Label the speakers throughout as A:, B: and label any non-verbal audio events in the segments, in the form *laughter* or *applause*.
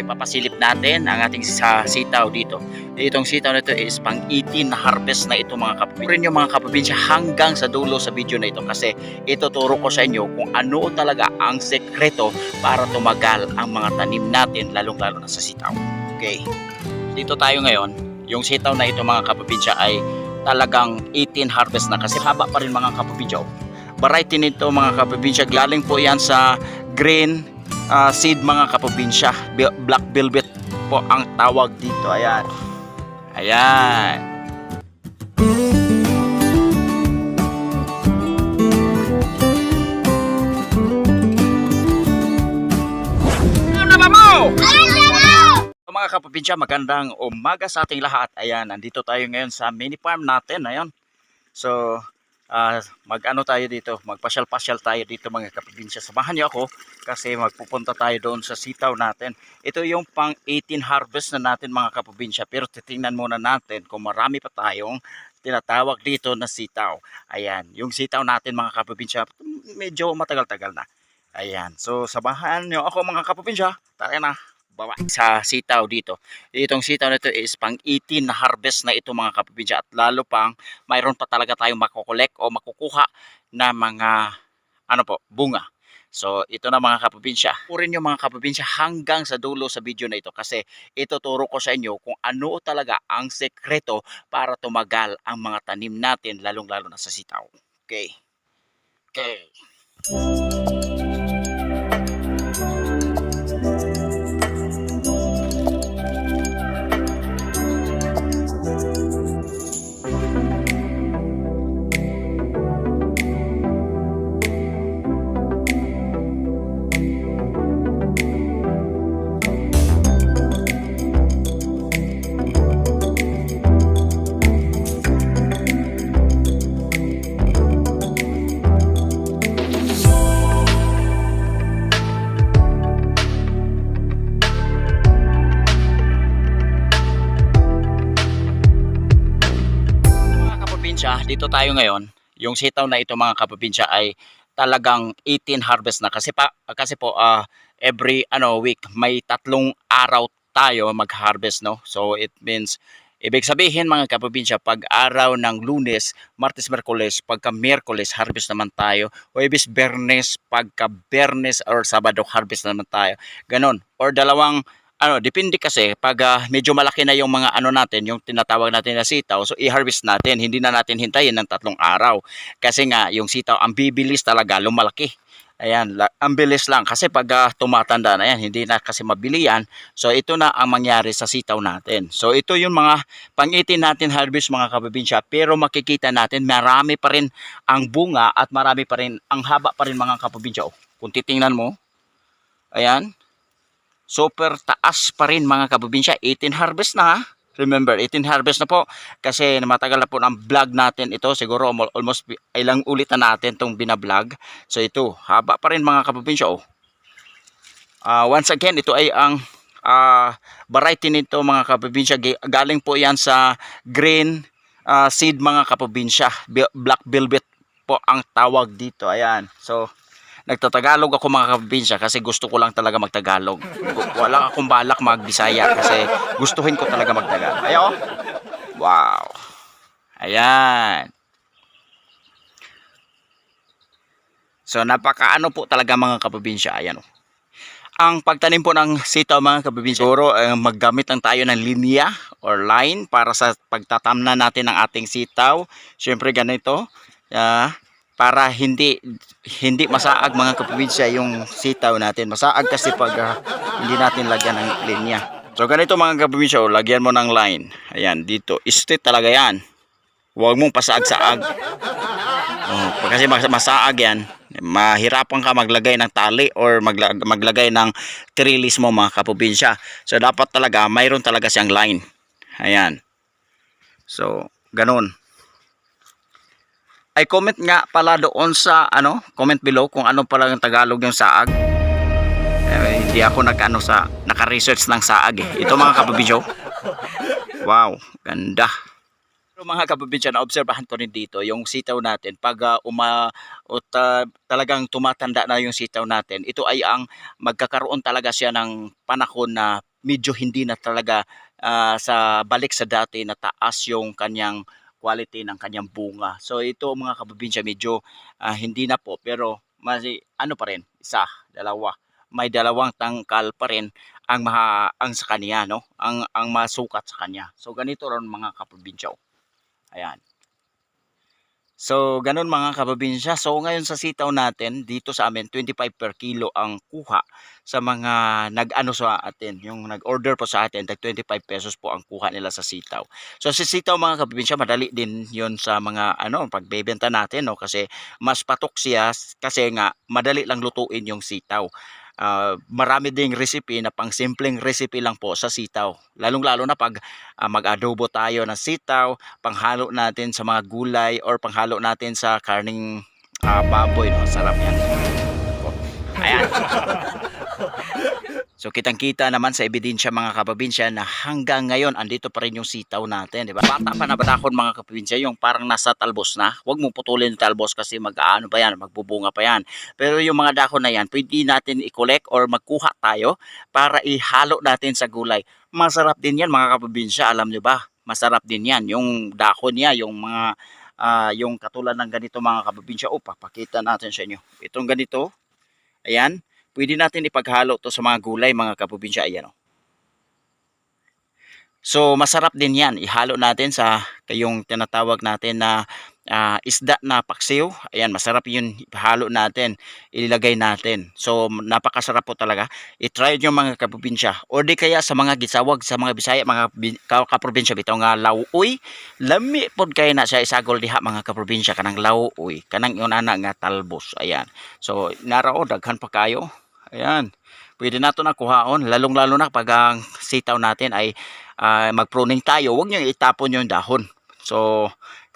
A: ngayon ipapasilip natin ang ating sa sitaw dito. Itong sitaw na ito is pang 18 na harvest na ito mga. Rin yung mga kaprobinsya hanggang sa dulo sa video na ito kasi ituturo ko sa inyo kung ano talaga ang sekreto para tumagal ang mga tanim natin lalong-lalo na sa sitaw. Okay. Dito tayo ngayon. Yung sitaw na ito mga kaprobinsya ay talagang 18 harvest na kasi haba pa rin mga kaprobinsya. Variety nito mga kaprobinsya galing po yan sa green ah, seed mga kaprobinsya. Bi- Black velvet po ang tawag dito. Ayan. Ayan. Mga kaprobinsya, magandang umaga sa ating lahat. Ayan, nandito tayo ngayon sa mini farm natin. Ayan. So, ah, mag-ano tayo dito, magpasyal-pasyal tayo dito mga kaprobinsya. Samahan niyo ako kasi magpupunta tayo doon sa sitaw natin. Ito yung pang 18 harvest na natin mga kaprobinsya. Pero titingnan muna natin kung marami pa tayong tinatawag dito na sitaw. Ayan, yung sitaw natin mga kaprobinsya, medyo matagal-tagal na. Ayan, so samahan niyo ako mga kaprobinsya. Tara na bawa sa sitaw dito. Itong sitaw na ito is pang 18 na harvest na ito mga kaprobinsya at lalo pang mayroon pa talaga tayong makukolek o makukuha na mga ano po, bunga. So ito na mga kaprobinsya. Purin yung mga kaprobinsya hanggang sa dulo sa video na ito kasi ituturo ko sa inyo kung ano talaga ang sekreto para tumagal ang mga tanim natin lalong-lalo na sa sitaw. Okay. Okay. Dito tayo ngayon. Yung sitaw na ito mga kaprobinsya ay talagang 18 harvest na kasi pa kasi po ah, every ano week may tatlong araw tayo mag-harvest no. So it means ibig sabihin mga kaprobinsya pag araw ng Lunes, Martes, Merkules, pagka Miyerkules harvest naman tayo. O ibis Bernes, pagka Bernes or Sabado harvest naman tayo. Ganon. Or dalawang ano, depende kasi pag ah, medyo malaki na yung mga ano natin, yung tinatawag natin na sitaw, so i-harvest natin. Hindi na natin hintayin ng tatlong araw. Kasi nga, yung sitaw, ang bibilis talaga, lumalaki. Ayan, ang bilis lang. Kasi pag ah, tumatanda na yan, hindi na kasi mabili yan. So, ito na ang mangyari sa sitaw natin. So, ito yung mga pang-18 natin harvest mga kababinsya. Pero makikita natin, marami pa rin ang bunga at marami pa rin, ang haba pa rin mga kababinsya. Oh, kung titingnan mo, ayan, super taas pa rin mga kababinsya. 18 harvest na. Remember, 18 harvest na po kasi matagal na po ang vlog natin ito. Siguro almo- almost ilang ulit na natin itong binablog. So ito, haba pa rin mga kababinsya. Oh. Ah, once again, ito ay ang ah, variety nito mga kababinsya. Gi- Galing po yan sa green ah, seed mga kababinsya. Bi- Black velvet po ang tawag dito. Ayan. So, nagtatagalog ako mga kabinsya kasi gusto ko lang talaga magtagalog. Wala akong balak magbisaya kasi gustuhin ko talaga magtagalog. Ayo. Wow. Ayan. So napakaano po talaga mga kabinsya. Ayan oh. Ang pagtanim po ng sitaw mga kabibinsya, siguro eh, maggamit lang tayo ng linya or line para sa pagtatamna natin ng ating sitaw. Siyempre ganito, ah, para hindi hindi masaag mga kaprobinsya yung sitaw natin. Masaag kasi pag ah, hindi natin lagyan ng linya. So ganito mga kaprobinsya, oh, lagyan mo ng line. Ayan, dito. Straight talaga yan. Huwag mong pasaag-saag. Oh, kasi mas- masaag yan, mahirapan ka maglagay ng tali or magla- maglagay ng trellis mo mga kaprobinsya. So dapat talaga, mayroon talaga siyang line. Ayan. So, ganun ay comment nga pala doon sa ano, comment below kung ano pala yung Tagalog yung saag. Eh, hindi ako nag-ano sa naka-research ng saag eh. Ito mga kababidyo. Wow, ganda. Pero mga kababidyo, na-obserbahan ko rin dito yung sitaw natin pag ah, uma o ta- talagang tumatanda na yung sitaw natin. Ito ay ang magkakaroon talaga siya ng panahon na medyo hindi na talaga ah, sa balik sa dati na taas yung kanyang quality ng kanyang bunga. So ito mga kaprobinsya medyo ah, hindi na po pero mas ano pa rin isa, dalawa. May dalawang tangkal pa rin ang maha, ang sa kanya no, ang ang masukat sa kanya. So ganito ron mga kaprobinsya. oh. Ayan. So, ganun mga kaprobinsya. So, ngayon sa sitaw natin, dito sa amin, 25 per kilo ang kuha sa mga nag-ano sa atin, yung nag-order po sa atin, tag 25 pesos po ang kuha nila sa sitaw. So, sa sitaw mga kaprobinsya, madali din yon sa mga ano, pagbebenta natin, no? Kasi mas patok siya, kasi nga, madali lang lutuin yung sitaw. Ah, marami ding recipe na pang simpleng recipe lang po sa sitaw. Lalong-lalo na pag ah, mag-adobo tayo ng sitaw, panghalo natin sa mga gulay or panghalo natin sa karning ah, baboy. No? Sarap yan. *laughs* Ayan. *laughs* So kitang-kita naman sa ebidensya mga kaprobinsya na hanggang ngayon andito pa rin yung sitaw natin, di ba? Bata pa na badakon mga kaprobinsya, yung parang nasa talbos na. Huwag mo putulin yung talbos kasi mag-aano pa yan, magbubunga pa yan. Pero yung mga dahon na yan, pwede natin i-collect or magkuha tayo para ihalo natin sa gulay. Masarap din yan mga kaprobinsya, alam nyo ba? Masarap din yan. Yung dahon niya, yung mga ah, yung katulad ng ganito mga kaprobinsya. O, papakita natin sa inyo. Itong ganito, ayan, pwede natin ipaghalo to sa mga gulay mga kaprobinsya. Ayan o. So, masarap din yan. Ihalo natin sa yung tinatawag natin na ah, isda na paksiw. Ayan, masarap yun. Ihalo natin. Ilagay natin. So, napakasarap po talaga. I-try nyo mga kaprobinsya. O di kaya sa mga gisawag, sa mga bisaya, mga bi- ka- kaprobinsya. Bitaw nga lauoy. Lami pod kayo na siya isagol diha mga kaprobinsya. Kanang lauoy. Kanang yun ana nga talbos. Ayan. So, narao, daghan pa kayo. Ayan. Pwede na ito na kuhaon. Lalong-lalo na pag ang sitaw natin ay ah, mag-pruning tayo. Huwag nyo itapon yung dahon. So,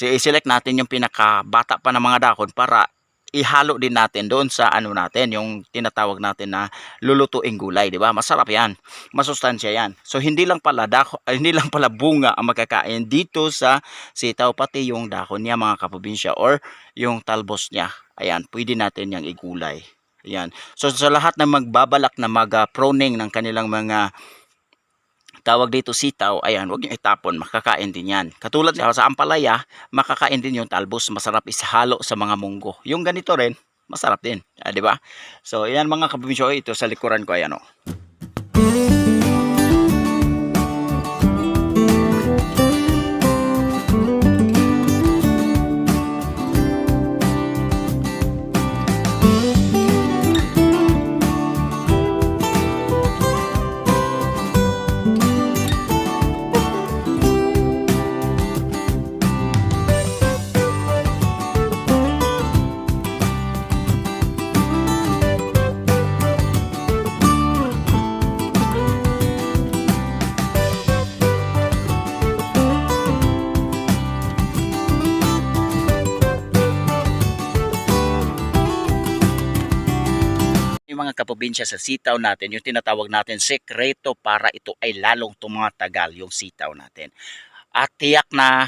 A: i-select natin yung pinakabata pa ng mga dahon para ihalo din natin doon sa ano natin, yung tinatawag natin na lulutuing gulay, di ba? Masarap yan. Masustansya yan. So, hindi lang pala ah, hindi lang pala bunga ang makakain dito sa sitaw, pati yung dahon niya mga kaprobinsya or yung talbos niya. Ayan, pwede natin yung igulay. Ayan. So sa lahat na magbabalak na mag-proning ng kanilang mga tawag dito sitaw, ayan, huwag niyo itapon, makakain din yan. Katulad sa, sa ampalaya, makakain din yung talbos, masarap ishalo sa mga munggo. Yung ganito rin, masarap din, ah, di ba? So, ayan mga kaprobinsyo, ito sa likuran ko, ayan o. yung kaprobinsya sa sitaw natin, yung tinatawag natin sekreto para ito ay lalong tumatagal yung sitaw natin. At tiyak na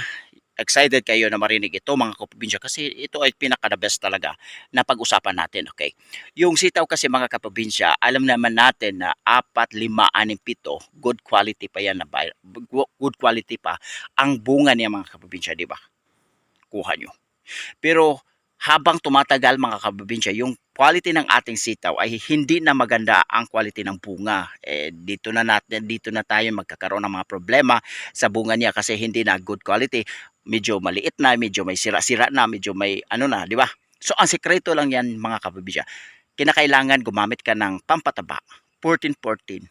A: excited kayo na marinig ito mga kaprobinsya kasi ito ay pinaka the best talaga na pag-usapan natin, okay? Yung sitaw kasi mga kaprobinsya, alam naman natin na 4, 5, 6, 7, good quality pa yan na good quality pa ang bunga niya mga kaprobinsya, di ba? Kuha nyo. Pero habang tumatagal mga kaprobinsya, yung quality ng ating sitaw ay hindi na maganda ang quality ng bunga. Eh, dito na natin dito na tayo magkakaroon ng mga problema sa bunga niya kasi hindi na good quality. Medyo maliit na, medyo may sira-sira na, medyo may ano na, di ba? So ang sekreto lang yan mga kaprobinsya. Kinakailangan gumamit ka ng pampataba, 14-14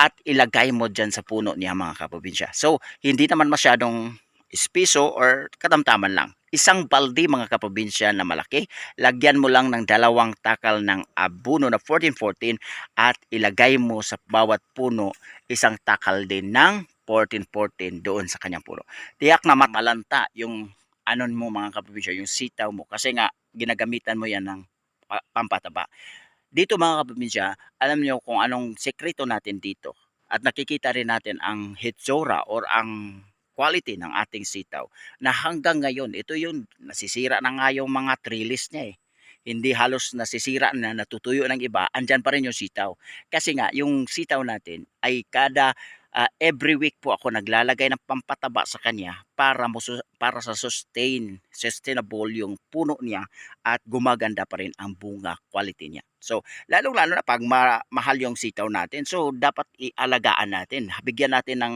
A: at ilagay mo dyan sa puno niya mga kaprobinsya. So, hindi naman masyadong espiso or katamtaman lang. Isang balde mga kaprobinsya na malaki, lagyan mo lang ng dalawang takal ng abuno na 14-14 at ilagay mo sa bawat puno isang takal din ng 14-14 doon sa kanyang puno. Tiyak na malanta yung anon mo mga kaprobinsya, yung sitaw mo kasi nga ginagamitan mo yan ng pa- pampataba. Dito mga kaprobinsya, alam nyo kung anong sekreto natin dito at nakikita rin natin ang hitsura or ang quality ng ating sitaw na hanggang ngayon ito yung nasisira na nga yung mga trellis niya eh hindi halos nasisira na natutuyo ng iba, andyan pa rin yung sitaw. Kasi nga, yung sitaw natin ay kada ah, every week po ako naglalagay ng pampataba sa kanya para mo para sa sustain, sustainable yung puno niya at gumaganda pa rin ang bunga quality niya. So, lalong-lalo na pag ma- mahal yung sitaw natin, so dapat ialagaan natin. Bigyan natin ng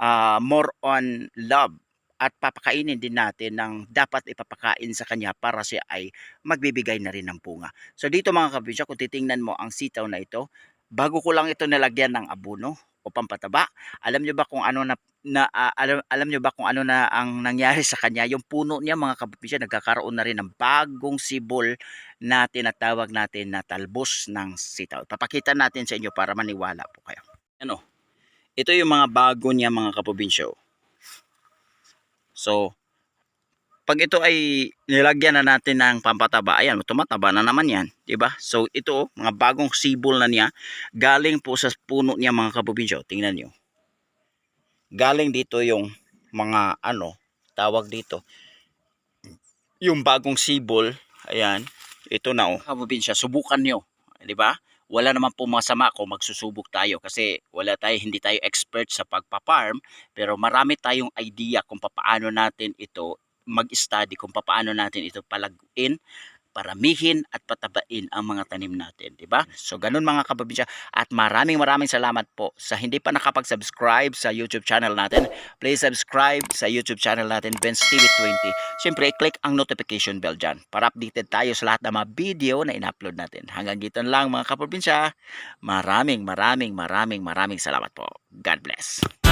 A: ah, more on love at papakainin din natin ng dapat ipapakain sa kanya para siya ay magbibigay na rin ng bunga. So dito mga kabisya, kung titingnan mo ang sitaw na ito, bago ko lang ito nilagyan ng abono o pampataba, alam nyo ba kung ano na, na ah, alam, alam nyo ba kung ano na ang nangyari sa kanya? Yung puno niya mga kabisya, nagkakaroon na rin ng bagong sibol na tinatawag natin na talbos ng sitaw. Papakita natin sa inyo para maniwala po kayo. Ano? Ito yung mga bago niya mga kaprobinsyo. So, pag ito ay nilagyan na natin ng pampataba, ayan, tumataba na naman yan, ba? So, ito, mga bagong sibol na niya, galing po sa puno niya mga kaprobinsyo. Tingnan niyo. Galing dito yung mga ano, tawag dito. Yung bagong sibol, ayan, ito na oh. Kaprobinsya, subukan niyo, 'di ba? Wala naman po masama kung magsusubok tayo kasi wala tayo, hindi tayo expert sa pagpa-farm, pero marami tayong idea kung paano natin ito mag-study kung paano natin ito palaguin, paramihin at patabain ang mga tanim natin, di ba? So ganun mga kababinsya at maraming maraming salamat po sa hindi pa nakapag-subscribe sa YouTube channel natin. Please subscribe sa YouTube channel natin, Benz TV 20. Siyempre, click ang notification bell dyan para updated tayo sa lahat ng mga video na in-upload natin. Hanggang dito lang mga kaprobinsya. Maraming maraming maraming maraming salamat po. God bless.